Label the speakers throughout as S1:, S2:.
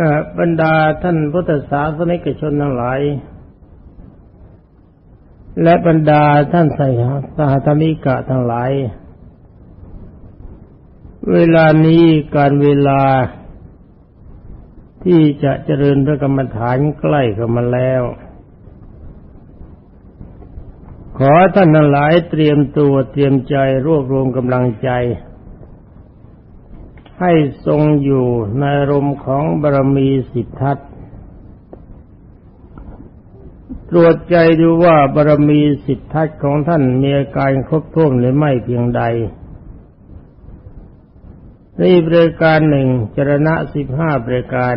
S1: อบรรดาท่านพุทธศาสนิกชนทั้งหลาย และบรรดาท่านสายสหธรรมิกะทั้งหลาย เวลานี้การเวลาที่จะเจริญพระกรรมฐานใกล้เข้ามาแล้ว ขอท่านทั้งหลายเตรียมตัวเตรียมใจรวบรวมกำลังใจ ให้ทรงอยู่ในรมของบารมีสิทธัตตรวจใจดูว่าบารมีสิทธัตของท่านมีอาการครบถ้วนหรือไม่เพียงใดนี่บริการหนึ่งจรณะสิบห้าบริการ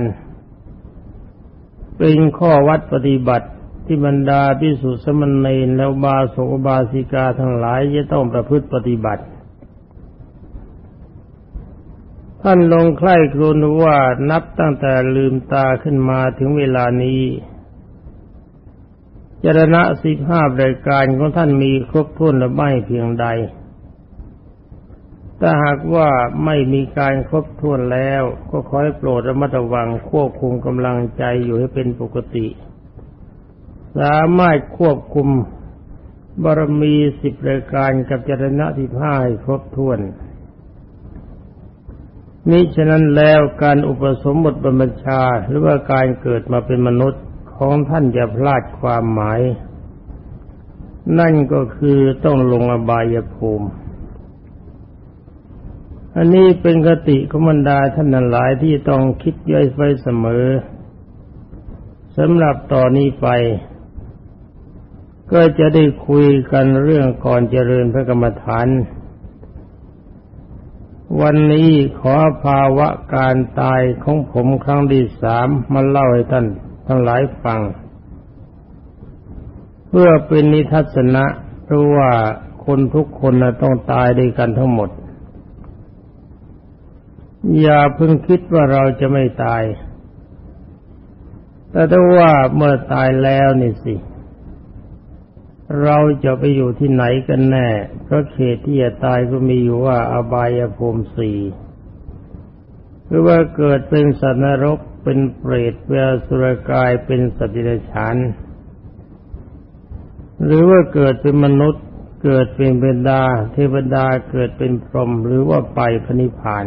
S1: เป็นข้อวัดปฏิบัติที่บรรดาพิสุสมณีแล้วบาสกบาสิกาทั้งหลายจะต้องประพฤติปฏิบัติ ท่านลงใคร่ครวญว่านับตั้งแต่ลืมตาขึ้นมาถึงเวลานี้จรณะสิบห้ารายการของท่านมีครบถ้วนหรือไม่เพียงใด ถ้าหากว่าไม่มีการครบถ้วนแล้วก็ขอให้โปรดระมัดระวังควบคุมกำลังใจอยู่ให้เป็นปกติ สามารถควบคุมบารมีสิบรายการกับจรณะที่ห้าให้ครบถ้วน มิฉะนั้นแล้วการอุปสมบทบรรพชาหรือว่าการเกิดมาเป็นมนุษย์ของท่านจะพลาดความหมาย นั่นก็คือต้องลงอบายภูมิ อันนี้เป็นกติขมันดาท่านนันหลายที่ต้องคิดย่อยไว้เสมอสำหรับต่อนนี้ไป ก็จะได้คุยกันเรื่องก่อนเจริญพระกรรมฐาน วันนี้ขอภาวะการตายของผมครั้งที่สามมาเล่าให้ท่านทั้งหลายฟัง เพื่อเป็นนิทัศนะเพราะว่าคนทุกคนต้องตายด้วยกันทั้งหมด อย่าเพิ่งคิดว่าเราจะไม่ตาย แต่ถ้าว่าเมื่อตายแล้วนี่สิเเราจะไปอยู่ที่ไหนกันแน่เพราะเขตที่จะตายก็มีอยู่ว่าอบายภูมิสี่หรือว่าเกิดเป็นสัตว์นรกเป็นเปรตเป็นสุรกายเป็นสัตว์ดิบฉานหรือว่าเกิดเป็นมนุษย์ เกิดเป็นเบดา เทวดาเกิดเป็นพรหมหรือว่าไปพระนิพพาน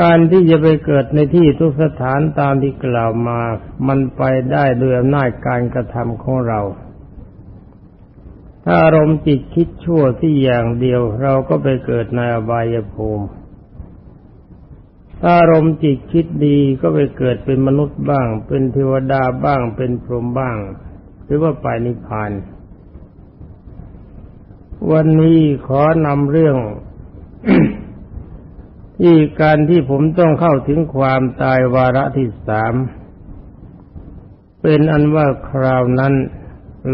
S1: การที่จะไปเกิดในที่ทุกสถานตามที่กล่าวมา มันไปได้ด้วยอำนาจการกระทำของเรา ถ้าอารมณ์จิตคิดชั่วที่อย่างเดียว เราก็ไปเกิดในอบายภูมิ ถ้าอารมณ์จิตคิดดีก็ไปเกิดเป็นมนุษย์บ้าง เป็นเทวดาบ้าง เป็นพรหมบ้าง หรือว่าไปนิพพาน วันนี้ขอนำเรื่อง ที่การที่ผมต้องเข้าถึงความตายวาระที่สามเป็นอันว่าคราวนั้น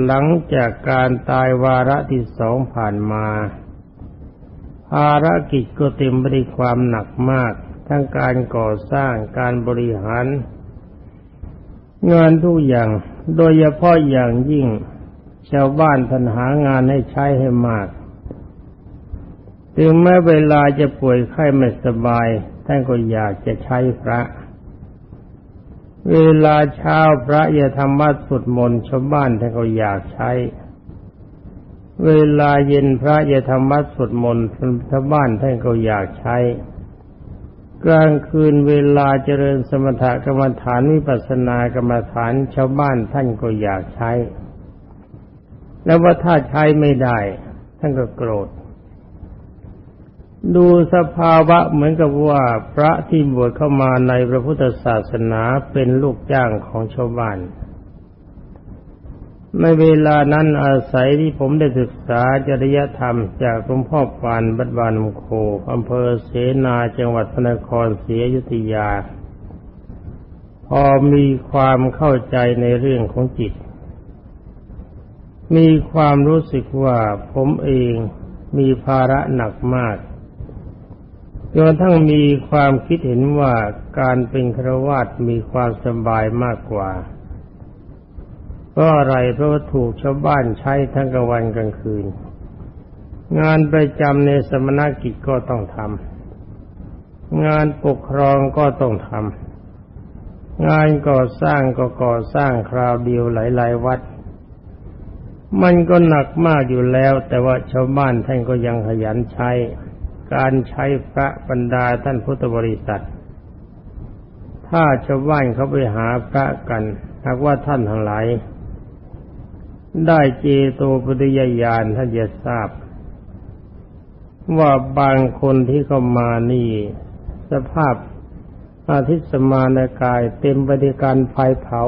S1: หลังจากการตายวาระที่สองผ่านมา ภารกิจก็เต็มไปด้วยความหนักมาก ทั้งการก่อสร้างการบริหาร งานทุกอย่างโดยเฉพาะอย่างยิ่งชาวบ้านทันหางานให้ใช้ให้มาก ถึงแม้เวลาจะป่วยไข้ไม่สบาย ท่านก็อยากจะใช้พระ เวลาเช้าพระอย่าทำวัดสวดมนต์ชาวบ้านท่านก็อยากใช้ เวลาเย็นพระอย่าทำวัดสวดมนต์ชาวบ้านท่านก็อยากใช้ กลางคืนเวลาเจริญสมถกรรมฐานวิปัสสนากรรมฐานชาวบ้านท่านก็อยากใช้ แล้วว่าถ้าใช้ไม่ได้ ท่านก็โกรธ ดูสภาวะเหมือนกับว่าพระที่บวชเข้ามาในพระพุทธศาสนาเป็นลูกจ้างของชาวบ้าน ในเวลานั้นอาศัยที่ผมได้ศึกษาจริยธรรมจากหลวงพ่อปานบัดบานมโคอำเภอเสนาจังหวัดพระนครศรีอยุธยา พอมีความเข้าใจในเรื่องของจิต มีความรู้สึกว่าผมเองมีภาระหนักมาก จนทั้งมีความคิดเห็นว่าการเป็นครวาตมีความสบายมากกว่าเพราะอะไรเพราะว่าถูกชาวบ้านใช้ทั้งกลางวันกลางคืน งานประจำในสมณกิจก็ต้องทำงานปกครองก็ต้องทำงานก่อสร้างก็ก่อสร้างคราวเดียวหลายๆวัด มันก็หนักมากอยู่แล้ว แต่ว่าชาวบ้านท่านก็ยังขยันใช้ การใช้พระบรรดาท่านพุทธบริษัท ถ้าชาวบ้านเขาไปหาพระกันหากว่าท่านทั้งหลาย ได้เจโตปฏิยญาณท่านจะทราบ ว่าบางคนที่เข้ามานี่ สภาพอาทิตย์สมานกายเต็มไปด้วยการไฟเผา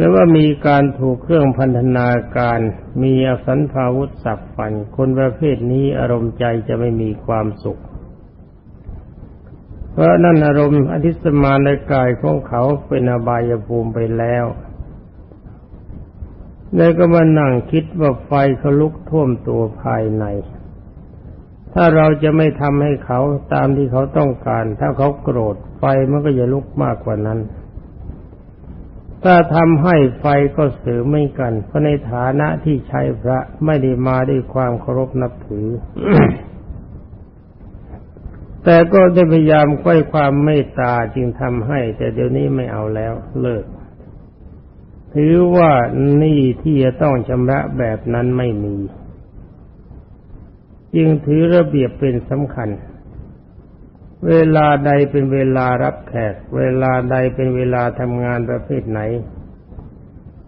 S1: หรือว่ามีการถูกเครื่องพันธนาการ มีอสันภาวุธสับฟัน คนประเภทนี้อารมณ์ใจจะไม่มีความสุข เพราะนั่นอารมณ์อธิสมานกายของเขาเป็นอบายภูมิไปแล้วแล้วก็มานั่งคิดว่าไฟเขาลุกท่วมตัวภายใน ถ้าเราจะไม่ทำให้เขาตามที่เขาต้องการ ถ้าเขาโกรธไฟมันก็จะลุกมากกว่านั้น ถ้าทำให้ไฟก็เสือไม่กัน เพราะในฐานะที่ใช้พระไม่ได้มาด้วยความเคารพนับถือ แต่ก็ได้พยายามค่อยความเมตตาจึงทำให้ แต่เดี๋ยวนี้ไม่เอาแล้วเลิก ถือว่านี่ที่จะต้องชำระแบบนั้นไม่มี จึงถือระเบียบเป็นสำคัญ เวลาใดเป็นเวลารับแขก เวลาใดเป็นเวลาทำงานประเภทไหน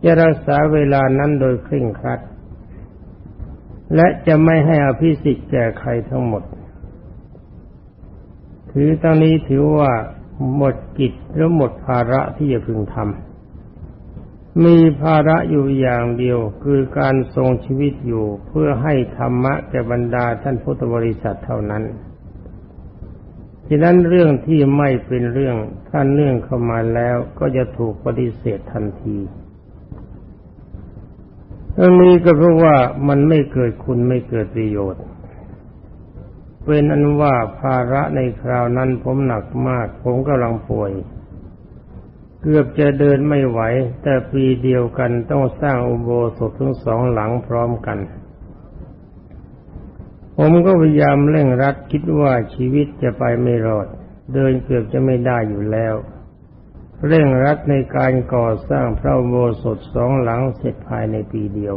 S1: จะรักษาเวลานั้นโดยเคร่งครัด และจะไม่ให้อภิสิทธิ์แก่ใครทั้งหมด ถือตอนนี้ถือว่าหมดกิจหรือหมดภาระที่จะพึงทำ มีภาระอยู่อย่างเดียวคือการทรงชีวิตอยู่เพื่อให้ธรรมะแก่บรรดาท่านพุทธบริษัทเท่านั้น ฉะนั้นเรื่องที่ไม่เป็นเรื่องท่านเนื่องเข้ามาแล้วก็จะถูกปฏิเสธทันทีเรื่องนี้ก็เพราะว่ามันไม่เกิดคุณไม่เกิดประโยชน์ เป็นอันว่าภาระในคราวนั้นผมหนักมาก ผมกำลังป่วย เกือบจะเดินไม่ไหว แต่ปีเดียวกันต้องสร้างอุโบสถทั้งสองหลังพร้อมกัน ผมก็พยายามเร่งรัดคิดว่าชีวิตจะไปไม่รอด เดินเกือบจะไม่ได้อยู่แล้ว เร่งรัดในการก่อสร้างพระโบสถสองหลังเสร็จภายในปีเดียว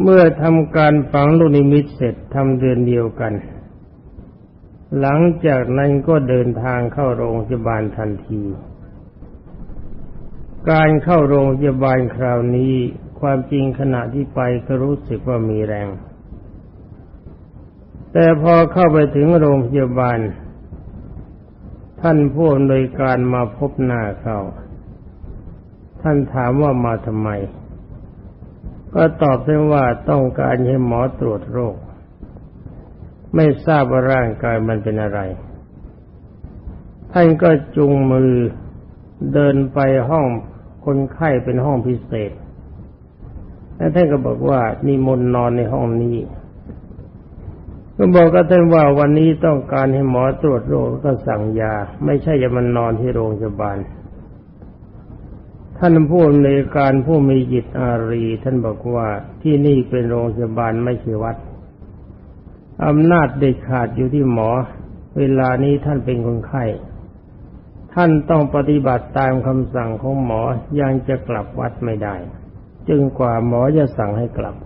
S1: เมื่อทำการฝังลูกนิมิตเสร็จทำเดือนเดียวกัน หลังจากนั้นก็เดินทางเข้าโรงพยาบาลทันที การเข้าโรงพยาบาลคราวนี้ ความจริงขณะที่ไปก็รู้สึกว่ามีแรง แต่พอเข้าไปถึงโรงพยาบาล ท่านผู้อำนวยการมาพบหน้าเขาท่านถามว่ามาทำไม ก็ตอบได้ว่าต้องการให้หมอตรวจโรค ไม่ทราบว่าร่างกายมันเป็นอะไร ท่านก็จุงมือเดินไปห้องคนไข้เป็นห้องพิเศษ แล้วท่านก็บอกว่านิมนต์นอนในห้องนี้ ก็บอกกับท่านว่าวันนี้ต้องการให้หมอตรวจโรคก็สั่งยา ไม่ใช่จะมันนอนที่โรงพยาบาล ท่านผู้ในการผู้มีจิตอารี ท่านบอกว่าที่นี่เป็นโรงพยาบาลไม่ใช่วัดอำนาจเด็ดขาดอยู่ที่หมอ เวลานี้ท่านเป็นคนไข้ท่านต้องปฏิบัติตามคำสั่งของหมอยังจะกลับวัดไม่ได้ จึงกว่าหมอจะสั่งให้กลับ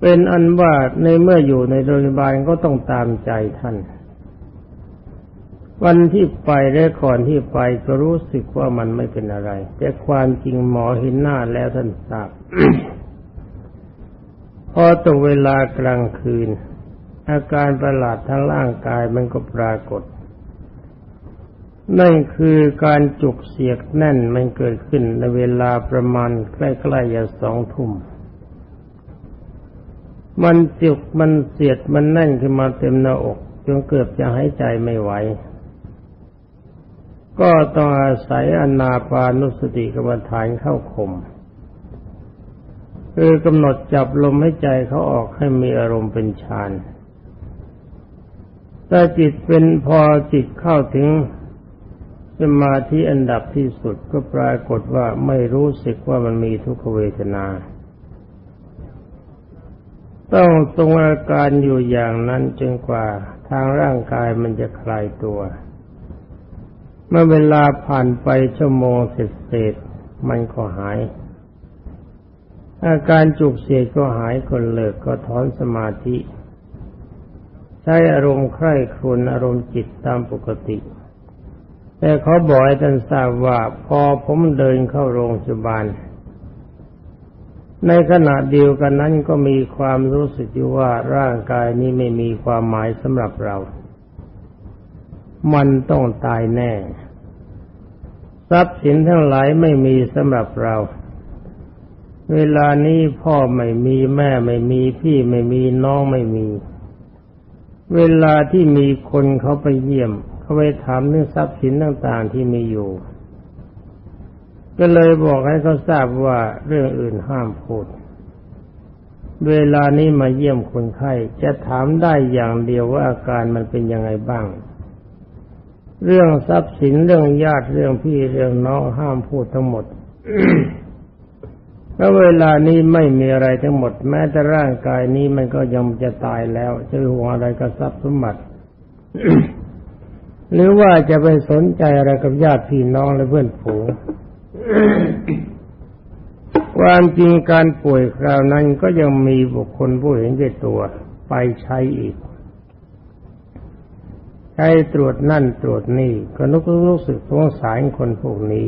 S1: เป็นอันว่าในเมื่ออยู่ในโรงพยาบาลก็ต้องตามใจท่าน วันที่ไปและก่อนที่ไปก็รู้สึกว่ามันไม่เป็นอะไร แต่ความจริงหมอเห็นหน้าแล้วท่านทราบพอตกเวลากลางคืน อาการประหลาดทั้งร่างกายมันก็ปรากฏ นั่นคือการจุกเสียกแน่นมันเกิดขึ้นในเวลาประมาณใกล้ๆจะสองทุ่ม มันจุกมันเสียดมันแน่นขึ้นมาเต็มหน้าอกจนเกือบจะหายใจไม่ไหว ก็ต้องอาศัยอนาปานุสติกรรมฐานเข้าข่มคือกำหนดจับลมให้ใจเขาออกให้มีอารมณ์เป็นฌานถ้าจิตเป็นพอจิตเข้าถึง สมาธิอันดับที่สุดก็ปรากฏว่าไม่รู้สึกว่ามันมีทุกขเวทนา ต้องทรงอาการอยู่อย่างนั้นจนกว่าทางร่างกายมันจะคลายตัว เมื่อเวลาผ่านไปชั่วโมงเสร็จๆมันก็หาย อาการจุกเสียดก็หายคนเลิกก็ถอนสมาธิ ใช้อารมณ์ใคร่ครวญอารมณ์จิตตามปกติ แต่เขาบอกให้ท่านทราบว่าพอผมเดินเข้าโรงพยาบาล ในขณะเดียวกันนั้นก็มีความรู้สึกอยู่ว่าร่างกายนี้ไม่มีความหมายสำหรับเรา มันต้องตายแน่ ทรัพย์สินทั้งหลายไม่มีสำหรับเรา เวลานี้พ่อไม่มีแม่ไม่มีพี่ไม่มีน้องไม่มี เวลาที่มีคนเขาไปเยี่ยม เขาไปถามเรื่องทรัพย์สินต่างๆที่มีอยู่ ก็เลยบอกให้เขาทราบว่าเรื่องอื่นห้ามพูด เวลานี้มาเยี่ยมคนไข้จะถามได้อย่างเดียวว่าอาการมันเป็นยังไงบ้าง เรื่องทรัพย์สินเรื่องญาติเรื่องพี่เรื่องน้องห้ามพูดทั้งหมดแล้วเวลานี้ไม่มีอะไรทั้งหมด แม้แต่ร่างกายนี้มันก็ยังจะตายแล้วจะห่วงอะไรกับทรัพย์สมบัติ หรือว่าจะไปสนใจอะไรกับญาติพี่น้องและเพื่อนฝูงความจริงการป่วยคราวนั้นก็ยังมีบุคคลผู้เห็นแก่ตัว ไปใช้อีก ใช้ตรวจนั่นตรวจนี่ ก็นึกรู้สึกสงสารคนพวกนี้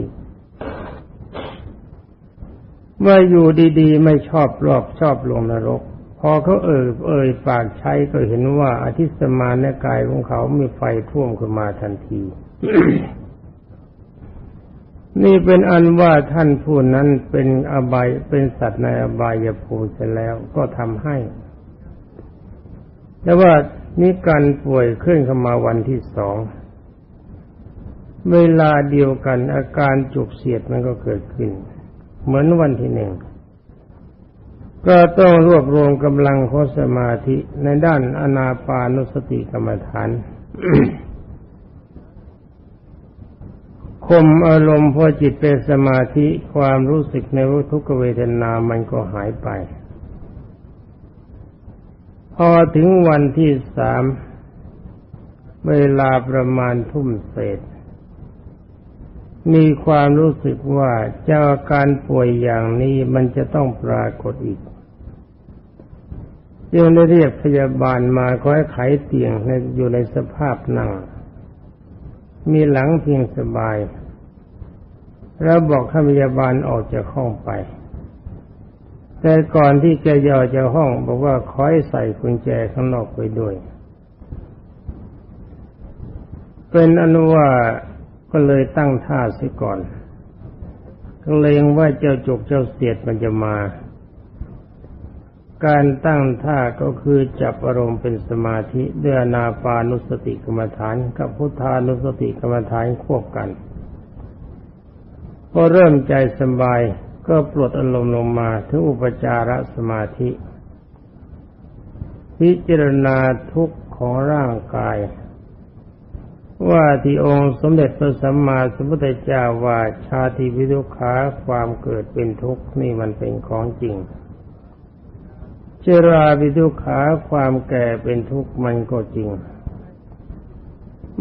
S1: เมื่ออยู่ดีๆ ไม่ชอบรอบชอบลงนรก พอเขาเอ่ยเอ่ยปากใช้ก็เห็นว่าอาทิสมาในกายของเขามีไฟท่วมขึ้นมาทันที นี่เป็นอันว่าท่านผู้นั้นเป็นอบายเป็นสัตว์ในอบายภูมิเสร็จแล้วก็ทำให้ แต่ว่านี่การป่วยขึ้นเข้ามาวันที่สอง เวลาเดียวกันอาการจุกเสียดมันก็เกิดขึ้น เหมือนวันที่หนึ่ง ก็ต้องรวบรวมกำลังโคสมาธิในด้านอนาปานุสติกรรมฐานข่มอารมณ์พอจิตเป็นสมาธิความรู้สึกในวัทุกเวทนามันก็หายไป พอถึงวันที่สามเวลาประมาณทุ่มเศษ มีความรู้สึกว่าเจ้าการป่วยอย่างนี้มันจะต้องปรากฏอีก จึงได้เรียกพยาบาลมาคอยไขเตียงอยู่ในสภาพนั่ง มีหลังเพียงสบาย แล้วบอกให้พยาบาลออกจากห้องไป แต่ก่อนที่จะย่อจากห้องบอกว่าคอยใส่กุญแจข้างนอกไปด้วย เป็นอนุว่าก็เลยตั้งท่าเสียก่อนก็เลงว่าเจ้าจุกเจ้าเสียดมันจะมา การตั้งท่าก็คือจับอารมณ์เป็นสมาธิด้วยนาปานุสติกรรมฐาน กับพุทธานุสติกรรมฐานควบกันพอเริ่มใจสบายก็ปลดอารมณ์ลงมาถึงอุปจารสมาธิ พิจารณาทุกข์ของร่างกาย ว่าที่องค์สมเด็จพระสัมมาสัมพุทธเจ้าว่าชาติวิทุขาความเกิดเป็นทุกข์นี่มันเป็นของจริง เจราวิทุขาความแก่เป็นทุกข์มันก็จริง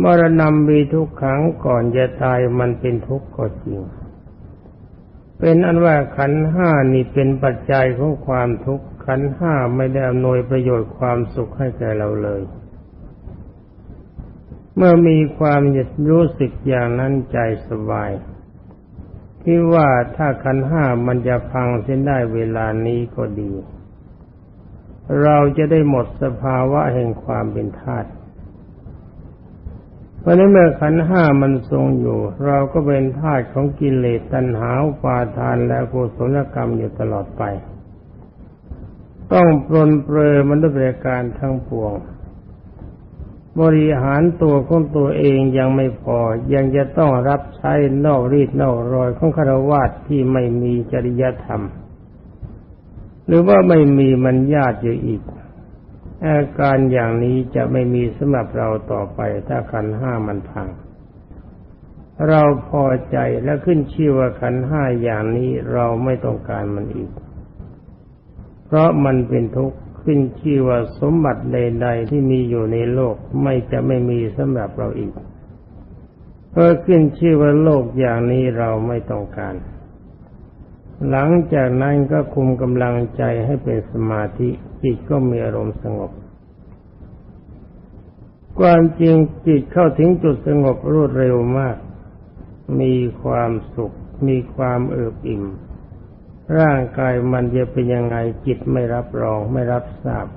S1: มรณะมีทุกขังก่อนจะตายมันเป็นทุกข์ก็จริง เป็นอันว่าขันห้านี่เป็นปัจจัยของความทุกข์ขันห้าไม่ได้อำนวยประโยชน์ความสุขให้แก่เราเลย เมื่อมีความรู้สึกอย่างนั้นใจสบายคิดว่าถ้าขันห้ามันจะพังเส้นได้เวลานี้ก็ดี เราจะได้หมดสภาวะแห่งความเป็นธาตุเพราะนั้นเมื่อขันห้ามันทรงอยู่ เราก็เป็นทาสของกิเลสตัณหาปาทานและกุศลกรรมอยู่ตลอดไป ต้องปรนเปรอมันด้วยการทั้งปวง บริหารตัวของตัวเองยังไม่พอ ยังจะต้องรับใช้นอกรีดนอกรอยของคารวะที่ไม่มีจริยธรรม หรือว่าไม่มีมันญาติอยู่อีก อาการอย่างนี้จะไม่มีสำหรับเราต่อไปถ้าขันห้ามันพัง เราพอใจและขึ้นชื่อว่าขันห้าอย่างนี้เราไม่ต้องการมันอีก เพราะมันเป็นทุกข์ขึ้นชื่อว่าสมบัติใด ๆ ที่มีอยู่ในโลกไม่จะไม่มีสำหรับเราอีกเพราะขึ้นชื่อว่าโลกอย่างนี้เราไม่ต้องการ หลังจากนั้นก็คุมกำลังใจให้เป็นสมาธิจิตก็มีอารมณ์สงบ ความจริงจิตเข้าถึงจุดสงบรวดเร็วมาก มีความสุข มีความเอิบอิ่ม ร่างกายมันจะเป็นยังไงจิตไม่รับรองไม่รับทราบ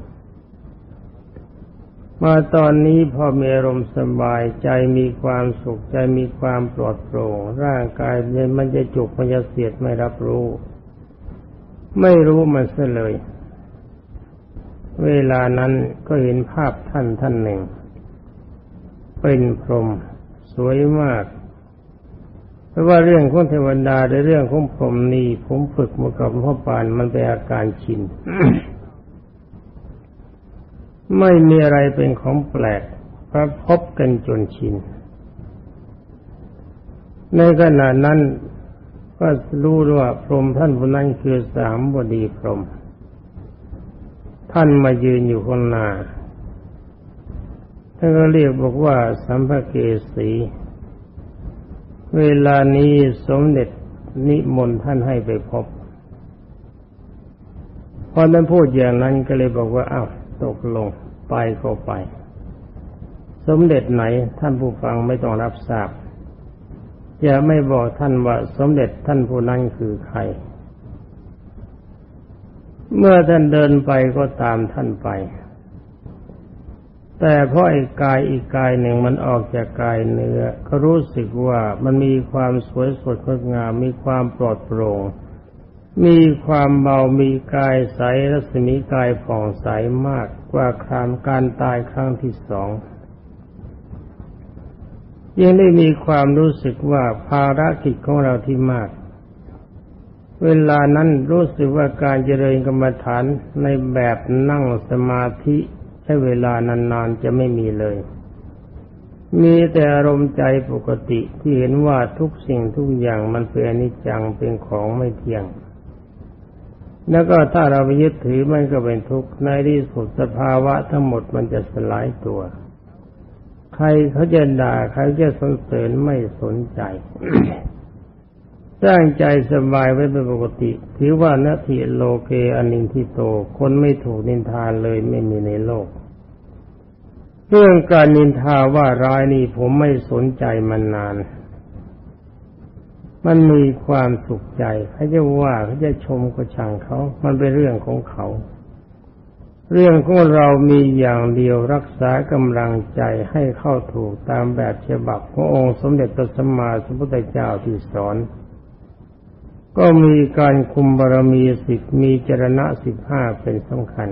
S1: มาตอนนี้พอมีอารมณ์สบายใจมีความสุขใจมีความปลอดโปร่ง ร่างกายเนี่ยมันจะจุกมันจะเสียดไม่รับรู้ ไม่รู้มันเสียเลย เวลานั้นก็เห็นภาพท่านท่านหนึ่ง เป็นพรหมสวยมากเพราะว่าเรื่องของเทวดาในเรื่องของผมนี่ผมฝึกมากับพ่อปานมันเป็นอาการชิน ไม่มีอะไรเป็นของแปลกเพราะพบกันจนชิน ในขณะนั้นก็รู้ว่าพรหมท่านผู้นั้นคือสามบดีพรหมท่านมายืนอยู่ข้างหน้าท่านก็เรียกบอกว่าสัมภเกสี เวลานี้สมเด็จนิมนต์ท่านให้ไปพบ พอท่านพูดอย่างนั้นก็เลยบอกว่าอ้าวตกลง ไปก็ไป สมเด็จไหนท่านผู้ฟังไม่ต้องรับทราบ อย่าไม่บอกท่านว่าสมเด็จท่านผู้นั้นคือใคร เมื่อท่านเดินไปก็ตามท่านไป แต่เพราะไอ้กายอีกกายหนึ่งมันออกจากกายเนื้อก็รู้สึกว่ามันมีความสวยสดงดงามมีความปลอดโปร่ง มีความเบามีกายใสรัศมีกายผ่องใสมากกว่าครามการตายครั้งที่สองยังได้มีความรู้สึกว่าภารกิจของเราที่มาก เวลานั้นรู้สึกว่าการเจริญกรรมฐานในแบบนั่งสมาธิใช้เวลานานๆจะไม่มีเลย มีแต่อารมณ์ใจปกติที่เห็นว่าทุกสิ่งทุกอย่างมันเป็นอนิจจังเป็นของไม่เที่ยง แล้วก็ถ้าเราไปยึดถือมันก็เป็นทุกข์ในที่สุดสภาวะทั้งหมดมันจะสลายตัว ใครเขาจะด่าใครจะสนเสริญไม่สนใจสร้างใจสบายไว้เป็นปกติ ถือว่านาทีโลเกอนินทิโต คนไม่ถูกนินทาเลยไม่มีในโลก เรื่องการนินทาว่าร้ายนี่ผมไม่สนใจมันนาน มันมีความสุขใจเขาจะว่าเขาจะชมก็ช่างเขา มันเป็นเรื่องของเขา เรื่องของเรามีอย่างเดียวรักษากำลังใจให้เข้าถูกตามแบบฉบับขององค์สมเด็จพระสัมมาสัมพุทธเจ้าที่สอน ก็มีการคุมบารมีสิบมีจรณะสิบห้าเป็นสำคัญ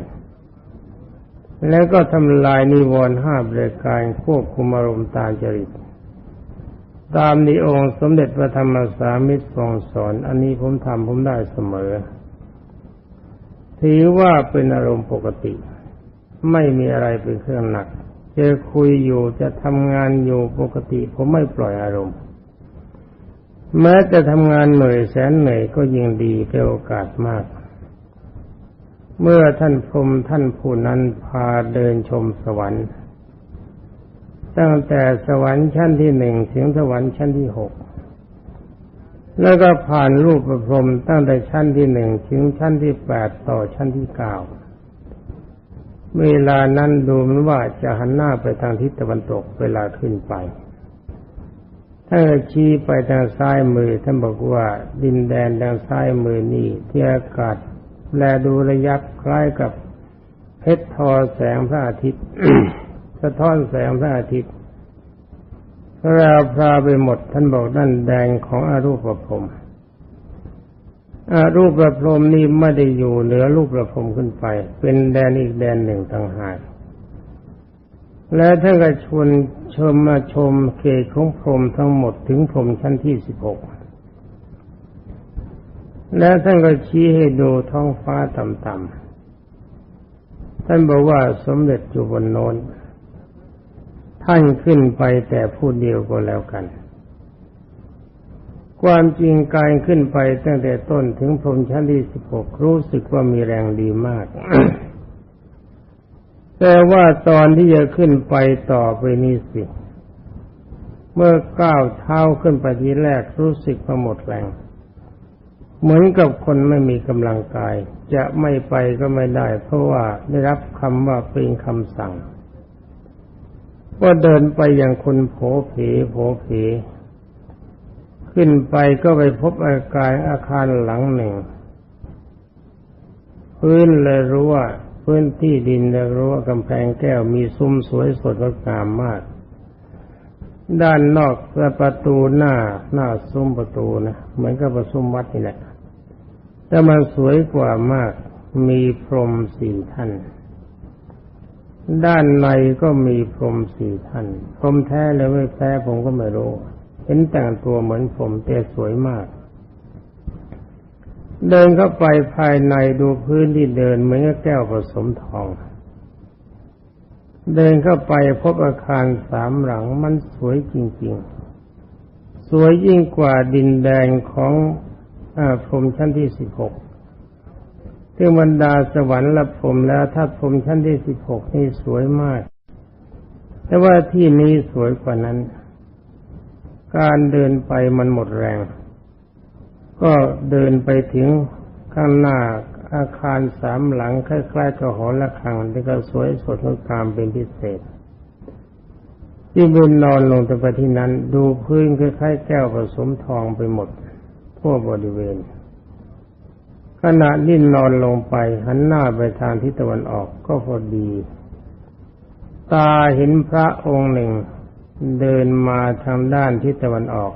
S1: แล้วก็ทำลายนิวรณ์ห้าบริการควบคุมอารมณ์ตามจริต ตามในองค์สมเด็จพระธรรมสามิตรทรงสอน อันนี้ผมทำผมได้เสมอ ถือว่าเป็นอารมณ์ปกติ ไม่มีอะไรเป็นเครื่องหนัก จะคุยอยู่จะทำงานอยู่ปกติ ผมไม่ปล่อยอารมณ์ แม้จะทำงานเหนื่อยแสนเหนื่อยก็ยิ่งดีเป็นโอกาสมาก เมื่อท่านพรมท่านผู้นั้นพาเดินชมสวรรค์ ตั้งแต่สวรรค์ชั้นที่หนึ่งถึงสวรรค์ชั้นที่หกแล้วก็ผ่านรูปประพรมตั้งแต่ชั้นที่หนึ่งถึงชั้นที่แปดต่อชั้นที่เก้าเวลานั้นดูเหมือนว่าจะหันหน้าไปทางทิศตะวันตกเวลาขึ้นไป ถ้าชี้ไปทางซ้ายมือท่านบอกว่าดินแดนทางซ้ายมือนี่ที่อากาศแลดูระยับคล้ายกับเพชรทอแสงพระอาทิตย์ สะท้อนแสงพระอาทิตย์พราพราไปหมดท่านบอกนั่นแดงของอรูปประพรมอรูปประพรมนี่ไม่ได้อยู่เหนือรูปประพรมขึ้นไป เป็นแดนอีกแดนหนึ่งต่างหากและท่านก็ชวนชมมาชมเขตของพรมทั้งหมดถึงพรมชั้นที่สิบหกและท่านก็ชี้ให้ดูท้องฟ้าต่ำๆท่านบอกว่าสมเด็จอยู่บนโน้น ท่านขึ้นไปแต่ผู้เดียวก็แล้วกัน ความจริงการขึ้นไปตั้งแต่ต้นถึงพรมชั้นที่สิบหกรู้สึกว่ามีแรงดีมาก แต่ว่าตอนที่จะขึ้นไปต่อไปนี้สิ เมื่อก้าวเท้าขึ้นไปทีแรกรู้สึกพหมดแรง เหมือนกับคนไม่มีกำลังกาย จะไม่ไปก็ไม่ได้ เพราะว่าได้รับคำว่าเป็นคำสั่ง ว่าเดินไปอย่างคนโผเพโผเพขึ้นไปก็ไปพบอาการอาคารหลังหนึ่ง พื้นเลยรู้ว่าพื้นที่ดินเลยรู้ว่ากำแพงแก้วมีซุ้มสวยสดงดงามมาก ด้านนอกประตูหน้าหน้าซุ้มประตูนะเหมือนกับประซุ้มวัดนี่แหละแต่มันสวยกว่ามากมีพรมสี่ท่าน ด้านในก็มีพรหมสี่ท่าน พรหมแท้หรือไม่แท้ผมก็ไม่รู้ เห็นแต่งตัวเหมือนผมแต่สวยมาก เดินเข้าไปภายในดูพื้นที่เดินเหมือนกับแก้วผสมทอง เดินเข้าไปพบอาคารสามหลังมันสวยจริง ๆ สวยยิ่งกว่าดินแดงของอพรหมชั้นที่สิบหก ที่งบรรดาสวรรค์ละผมแล้วถ้าผมชั้นที่สิบหกนี่สวยมาก แต่ว่าที่นี้สวยกว่านั้น การเดินไปมันหมดแรง ก็เดินไปถึงข้างหน้าอาคารสามหลังคล้ายๆกับหอระฆังที่ก็สวยสดงดงามเป็นพิเศษ ที่บินนอนลงไปที่นั้น ดูพื้นคล้ายๆแก้วผสมทองไปหมด ทั่วบริเวณ ขณะนิ่นนอนลงไป หันหน้าไปทางทิศตะวันออกก็พอดี ตาเห็นพระองค์หนึ่ง เดินมาทางด้านทิศตะวันออก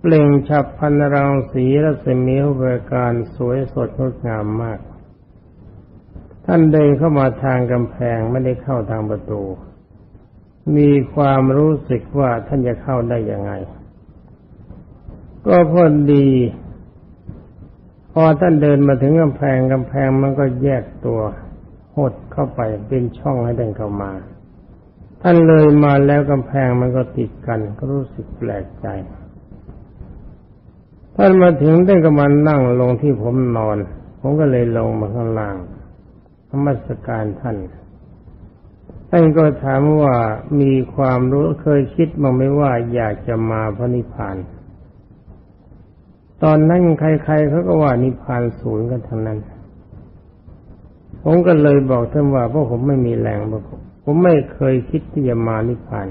S1: เปล่งฉับพันรังสีรัศมีบริการสวยสดงดงามมาก ท่านเดินเข้ามาทางกำแพงไม่ได้เข้าทางประตู มีความรู้สึกว่าท่านจะเข้าได้ยังไง ก็พอดี พอท่านเดินมาถึงกำแพงกำแพงมันก็แยกตัวหดเข้าไปเป็นช่องให้เดินเข้ามา ท่านเลยมาแล้วกำแพงมันก็ติดกันก็รู้สึกแปลกใจ ท่านมาถึงได้ก็มานั่งลงที่ผมนอน ผมก็เลยลงมาข้างล่างธรรมสการท่าน ท่านก็ถามว่ามีความรู้เคยคิดมาไหมว่าอยากจะมาพระนิพพาน ตอนนั้นใครๆเขาก็ว่านิพพานศูนย์กันทั้งนั้น ผมก็เลยบอกท่านว่าเพราะผมไม่มีแรงผมไม่เคยคิดที่จะมานิพพาน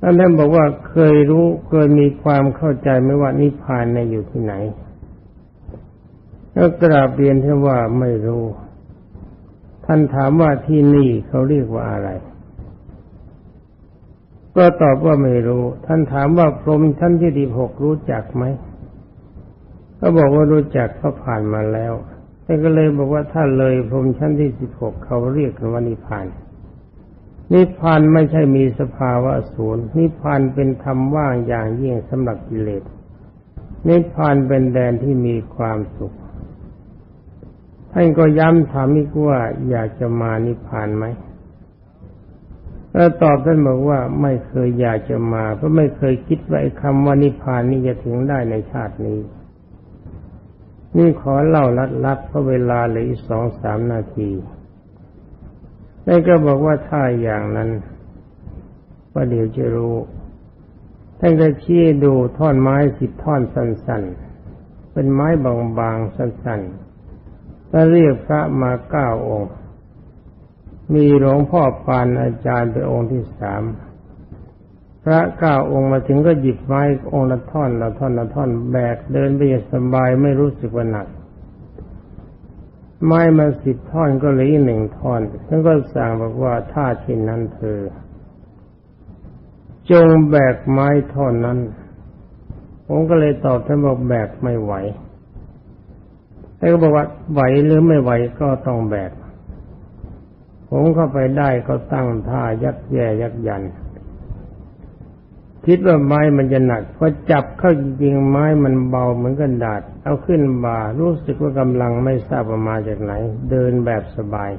S1: ท่านท่านบอกว่าเคยรู้เคยมีความเข้าใจไหมว่านิพพานในอยู่ที่ไหนแล้วกราบเรียนท่านว่าไม่รู้ ท่านถามว่าที่นี่เขาเรียกว่าอะไร ก็ตอบว่าไม่รู้ ท่านถามว่าพรหมชั้นที่ดีหกรู้จักไหมก็บอกว่ารู้จักเขาผ่านมาแล้วท่านก็เลยบอกว่าถ้าเลยพรหมชั้นที่สิบหกเขาเรียกกันว่านิพพานนิพพานไม่ใช่มีสภาวะศูนย์นิพพานเป็นธรรมว่างอย่างยิ่งสำหรับกิเลสนิพพานเป็นแดนที่มีความสุข ท่านก็ย้ำถามอีกว่าอยากจะมานิพพานไหม แล้วตอบท่านบอกว่าไม่เคยอยากจะมา เพราะไม่เคยคิดว่าคำว่านิพพานนี้จะถึงได้ในชาตินี้ นี่ขอเล่าลัดๆเพราะเวลาเหลืออีกสองสามนาทีนั่นก็บอกว่าถ้าอย่างนั้นว่าเดี๋ยวจะรู้ท่านก็ชี้ดูท่อนไม้สิบท่อนสั้นๆ เป็นไม้บางๆสั้นๆแล้วเรียกพระมาเก้าองค์ มีหลวงพ่อปานอาจารย์เป็นองค์ที่สามพระเก้าองค์มาถึงก็หยิบไม้องค์ละท่อนละท่อนละท่อนแบกเดินไปอย่างสบายไม่รู้สึกว่าหนัก ไม้มาสิบท่อนก็เหลือหนึ่งท่อนท่านก็สั่งบอกว่าถ้าเช่นนั้นเธอ จงแบกไม้ท่อนนั้น ผมก็เลยตอบท่านบอกแบกไม่ไหวท่านก็บอกว่าไหวหรือไม่ไหวก็ต้องแบก ผมเข้าไปได้ก็ตั้งท่ายักแย่ยักยัน คิดว่าไม้มันจะหนักพอจับเข้าจริงๆไม้มันเบาเหมือนกันดาดเอาขึ้นบ่ารู้สึกว่ากำลังไม่ทราบว่ามาจากไหน เดินแบบสบาย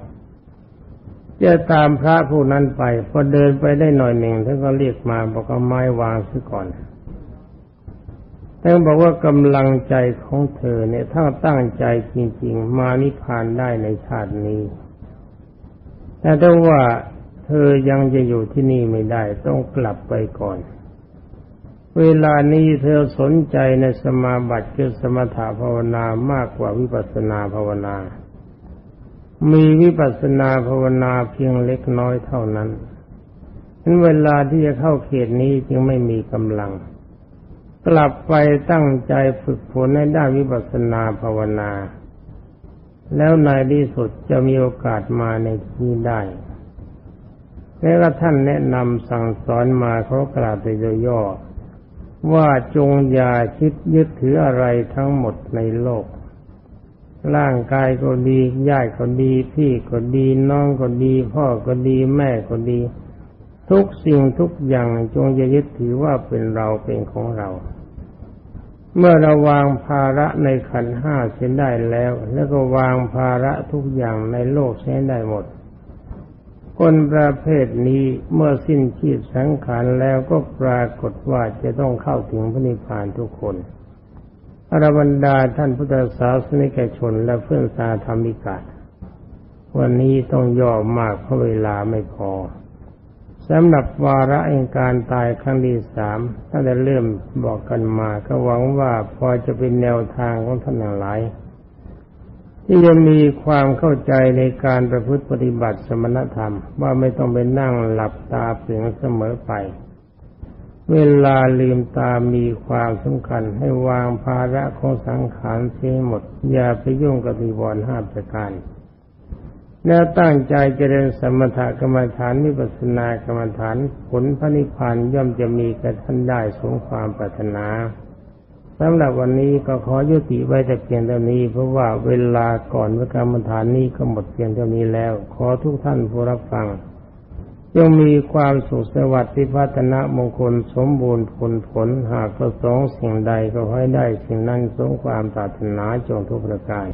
S1: จะตามพระผู้นั้นไป พอเดินไปได้หน่อยหนึ่งท่านก็เรียกมาบอกเอาไม้วางซะก่อนท่านบอกว่ากำลังใจของเธอเนี่ยถ้าตั้งใจจริง ๆ มานิพพานได้ในชาตินี้ แต่ถ้าว่าเธอยังจะอยู่ที่นี่ไม่ได้ ต้องกลับไปก่อน เวลานี้เธอสนใจในสมาบัติคือสมถภาวนามากกว่าวิปัสนาภาวนา มีวิปัสนาภาวนาเพียงเล็กน้อยเท่านั้นนั้นเวลาที่จะเข้าเขตนี้จึงไม่มีกำลัง กลับไปตั้งใจฝึกฝนในด้านวิปัสนาภาวนา แล้วในที่สุดจะมีโอกาสมาในที่นี้ได้แล้วท่านแนะนำสั่งสอนมาเขากล่าวแต่ย่อว่าจงอย่าคิดยึดถืออะไรทั้งหมดในโลก ร่างกายก็ดีญาติก็ดี พี่ก็ดีน้องก็ดี พ่อก็ดีแม่ก็ดี ทุกสิ่งทุกอย่างจงอย่ายึดถือว่าเป็นเราเป็นของเรา เมื่อเราวางภาระในขันห้าเสียได้แล้ว แล้วก็วางภาระทุกอย่างในโลกเสียได้หมด คนประเภทนี้เมื่อสิ้นชีพสังขารแล้วก็ปรากฏว่าจะต้องเข้าถึงพระนิพพานทุกคนอรบรรดาท่านพุทธศาสนิกชนและเพื่อนสาธรรมิกาวันนี้ต้องย่อมากเพราะเวลาไม่พอ สำหรับวาระแห่งการตายครั้งที่สามตั้งแต่เริ่มบอกกันมาก็หวังว่าพอจะเป็นแนวทางของท่านหลาย ที่จะมีความเข้าใจในการประพฤติปฏิบัติสมณธรรม ว่าไม่ต้องไปนั่งหลับตาเพียงเสมอไป เวลาลืมตามีความสำคัญให้วางภาระของสังขารเสียหมด อย่าไปยุ่งกับนิวรณ์ห้าประการ แล้วตั้งใจเจริญสมถกรรมฐานมิปัสสนากรรมฐานผลพระนิพพานย่อมจะมีกับท่านได้สมความปรารถนาสำหรับวันนี้ก็ขอยุติไว้แต่เพียงเท่านี้ เพราะว่าเวลาก่อนวิกรรมฐานนี้ก็หมดเพียงเท่านี้แล้ว ขอทุกท่านผู้รับฟังจงมีความสุขสวัสดิ์ที่พัฒนามงคลสมบูรณ์ผลผลหากประสงค์สิ่งใดก็ให้ได้สิ่งนั้นสมความปรารถนาจงทุกประการ